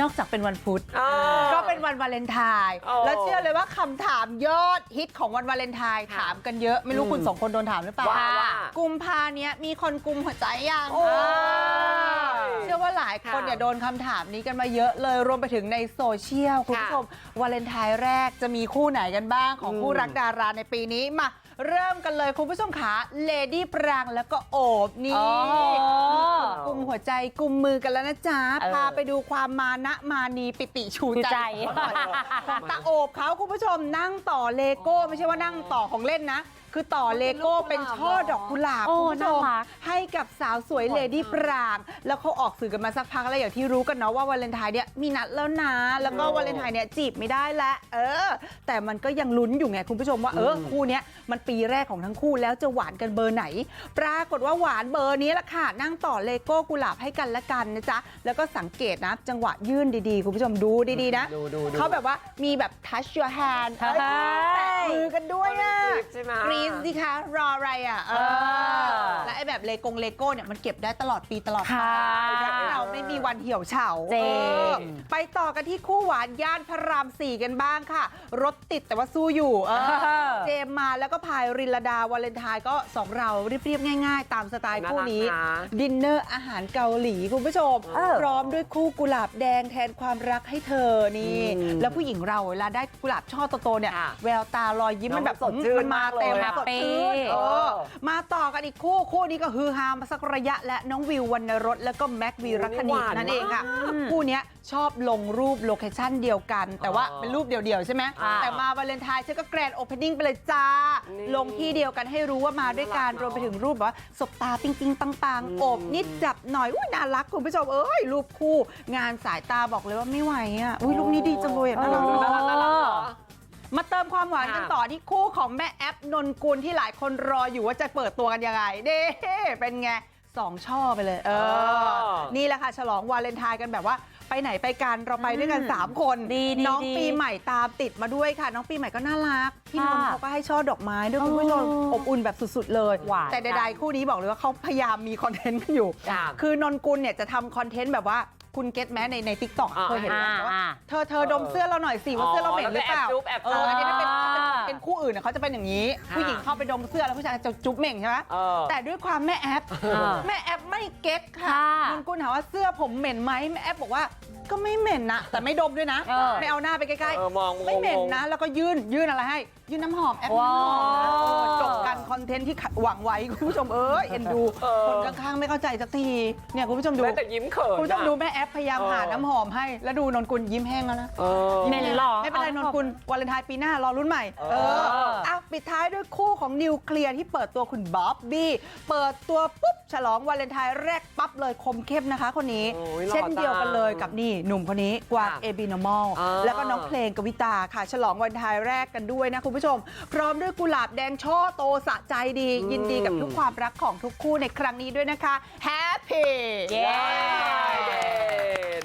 นอกจากเป็นวันพุธอ่าก็เป็นวันวาเลนไทน์โอ้แล้วเชื่อเลยว่าคำถามยอดฮิตของวันวาเลนไทน์ค่ะถามกันเยอะไม่รู้อืมคุณสองคนโดนถามหรือเปล่าว่าว่ากุมภาเนี้ยมีคนกุมหัวใจยังโอ้ยเชื่อว่าหลายคนค่ะเนี่ยโดนคำถามนี้กันมาเยอะเลยรวมไปถึงในโซเชียลคุณผู้ชมวาเลนไทน์แรกจะมีคู่ไหนกันบ้างของอืมคู่รักดาราในปีนี้มาเริ่มกันเลยคุณผู้ชมขาเลดี้ปรางแล้วก็โอบนี่อ๋อกุมหัวใจกุมมือกันแล้วนะจ๊ะเออพาไปดูความมานะมานีปิติชูชูใจใจของตาโอบเขาคุณผู้ชมนั่งต่อเลโก้ไม่ใช่ว่านั่งต่อของเล่นนะคือต่อเลโก้เป็นช่อดอกกุหลาบโอ้คุณผู้ชมน่ารักให้กับสาวสวยเลดี้ปราง แล้วเขาออกสื่อกันมาสักพักแล้วอย่างที่รู้กันเนาะว่าวาเลนไทน์เนี่ยมีนัดแล้วนะ แล้วก็โอ้วาเลนไทน์เนี่ยจีบไม่ได้แล้วเออ แต่มันก็ยังลุ้นอยู่ไงคุณผู้ชมว่าเอออมคู่เนี้ยมันปีแรกของทั้งคู่แล้วจะหวานกันเบอร์ไหน ปรากฏว่าหวานเบอร์นี้แหละค่ะนั่งต่อเลโก้กุหลาบให้กันและกันนะจ๊ะแล้วก็สังเกตนะ จังหวะยื่นดีๆ คุณผู้ชมดูดีๆนะดูดูดูเขาแบบว่ามีแบบ touch your hand เอ้ยใช่แตะมือกันด้วยอะ ใช่ไหม กรีนสิคะ รออะไรอะเอออและไอ้แบบเลโกงเลโก้เนี่ยมันเก็บได้ตลอดปีตลอดไปค่ะ เราไม่มีวันเหี่ยวเฉาจริงเออไปต่อกันที่คู่หวานย่านพระรามสี่กันบ้างค่ะ รถติดแต่ว่าสู้อยู่เออเออเจมส์มาแล้วก็พายรินลดาวาเลนไทน์ก็สองเราเรียบๆง่าย ๆ ตามสไตล์คู่นี้น่ารักนะดินเนอร์อาหารเกาหลีคุณผู้ชมเออพร้อมด้วยคู่กุหลาบแดงแทนความรักให้เธอนี่อืมแล้วผู้หญิงเราเวลาได้กุหลาบช่อโตๆเนี่ยค่ะแววตารอยยิ้มมันแบบสดชื่นมันมาากเลยเต็มอะสดชื่นแฮปปี้เออมาต่อ กันอีกคู่คู่นี้ก็ฮือฮามาสักระยะและน้องวิววรรณรสแล้วก็แม็กวีรัคณีหวานนั่นเองค่ะมากคู่เนี้ยชอบลงรูปโลเคชั่นเดียวกัน แต่ว่าอ๋อเป็นรูปเดี่ยวๆใช่ไหมอ่าแต่มาวาเลนไทน์ฉันก็แกรนด์โอเพนนิ่งไปเลยจ้านี่ลงที่เดียวกันให้รู้ว่ามาด้วยกันน่ารักรวมไปถึงรูปแบบว่าสบตาปิงปิงปังปังอืมโอบนิดจับหน่อยอุ้ยน่ารักคุณผู้ชมเอ้ยรูปคู่ งานสายตาบอกเลยว่าไม่ไหวอะอุ้ยรูปนี้ดีจังเลยอะน่ารักเออน่ารักน่ารักเนอะ มาเติมความหวานกันค่ะต่อที่คู่ของแม่แอปนนกุลที่หลายคนรออยู่ว่าจะเปิดตัวกันยังไงเด้เป็นไงสองช่อไปเลย เออ นี่แหละค่ะ ฉลองวาเลนไทน์กันแบบว่าไปไหนไปกันเราไปด้วยกันอืม3คนดีดีน้องดีปีใหม่ตามติดมาด้วยค่ะ น้องปีใหม่ก็น่ารัก พี่นนท์ค่ะเขาก็ให้ช่อดอกไม้ด้วยคุณผู้ชมโอ้อบอุ่นแบบสุดๆ เลยหวานแต่ใดๆคู่นี้บอกเลยว่าเขาพยายามมีคอนเทนต์กันอยู่ค่ะคือนนกุลเนี่ยจะทำคอนเทนต์แบบว่า คุณเก็ตแม้ในในทิกตอกอ่าเคยเห็นไหมอ่าว่าอ่าเธอเธอดมเสื้อเราหน่อยสิว่าเสื้อเราเหม็นหรือเปล่าแล้วก็แอบจุ๊บแอบเอจุ๊อบอันนี้ถ้าเป็นอ่าถ้าเป็นเป็นคู่อื่นน่ะเขาจะเป็นอย่างนี้ค่ะผู้หญิงเข้าไปดมเสื้อแล้วผู้ชายจะจุ๊บเหม่งใช่ไหมเออแต่ด้วยความแม่แอปอ่าแม่แอปไม่เก๊กค่ะค่ะนนกุลถามว่าเสื้อผมเหม็นไหมแม่แอปบอกว่าก็ไม่เหม็นนะแต่ไม่ดมด้วยนะเออไม่เอาหน้าไปใกล้เออมองๆไม่เหม็นนะ แล้วก็ยื่นยื่นอะไรให้ ยื่นน้ำหอมแอปน้ำหอมนะว้าวเออจบกันคอนเทนต์ที่หวังไว้คุณผู้ชมเอ้ยเอ็นดูเออคนข้างๆไม่เข้าใจสักทีเนี่ยคุณผู้ชมดูแม้แต่ยิ้มเขินคุณผู้ชมอะดูแม่แอปพยายามเออหาน้ำหอมให้ แล้วดูนนกุลยิ้มแห้งแล้วนะเออเหม็นหรอไม่เป็นไรนนกุลวาเลนไทน์ปีหน้ารอรุ่นใหม่เอเออออะปิดท้ายด้วยคู่ของนิวเคลียร์ที่เปิดตัวคุณบ๊อบบี้เปิดตัวปุ๊บฉลองวาเลนไทน์แรกปั๊บเลยคมเข้มนะคะคนนี้โอ้ยหล่อเช่นเดียวกันเลยกับนี่หนุ่มคนนี้กวางค่ะเอบีนอมอลอ่าแล้วก็น้องเพลงกวิตาค่ะ ฉลองวันไทน์แรกกันด้วยนะคุณผู้ชม พร้อมด้วยกุหลาบแดงช่อโตสะใจดียินดีกับทุกความรักของทุกคู่ในครั้งนี้ด้วยนะคะแฮปปี้เย้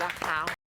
นะคะ